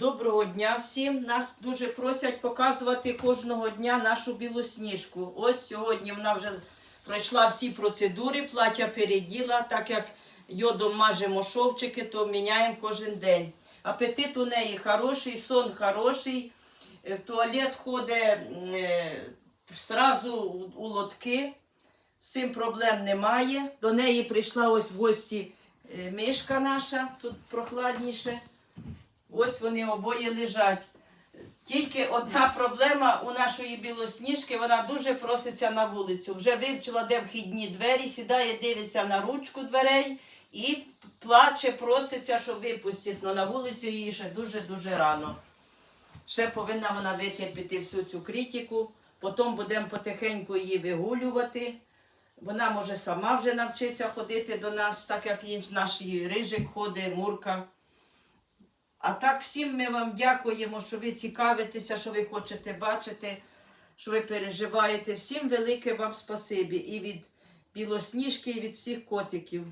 Доброго дня всім. Нас дуже просять показувати кожного дня нашу білосніжку. Ось сьогодні вона вже пройшла всі процедури, плаття переділа, так як йодом мажемо шовчики, то міняємо кожен день. Апетит у неї хороший, сон хороший, е, в туалет ходить е, зразу у- у лотки. З цим проблем немає. До неї прийшла ось в гості е, мишка наша, тут прохладніше. Ось вони обоє лежать. Тільки одна проблема у нашої білосніжки, вона дуже проситься на вулицю. Вже вивчила, де вхідні двері, сідає, дивиться на ручку дверей і плаче, проситься, щоб випустити. Но на вулицю її ще дуже-дуже рано. Ще повинна вона витерпіти всю цю критику, потім будемо потихеньку її вигулювати. Вона може сама вже навчитися ходити до нас, так як він наш її рижик ходить, мурка. А так всім ми вам дякуємо, що ви цікавитеся, що ви хочете бачити, що ви переживаєте. Всім велике вам спасибі і від білосніжки, і від всіх котиків.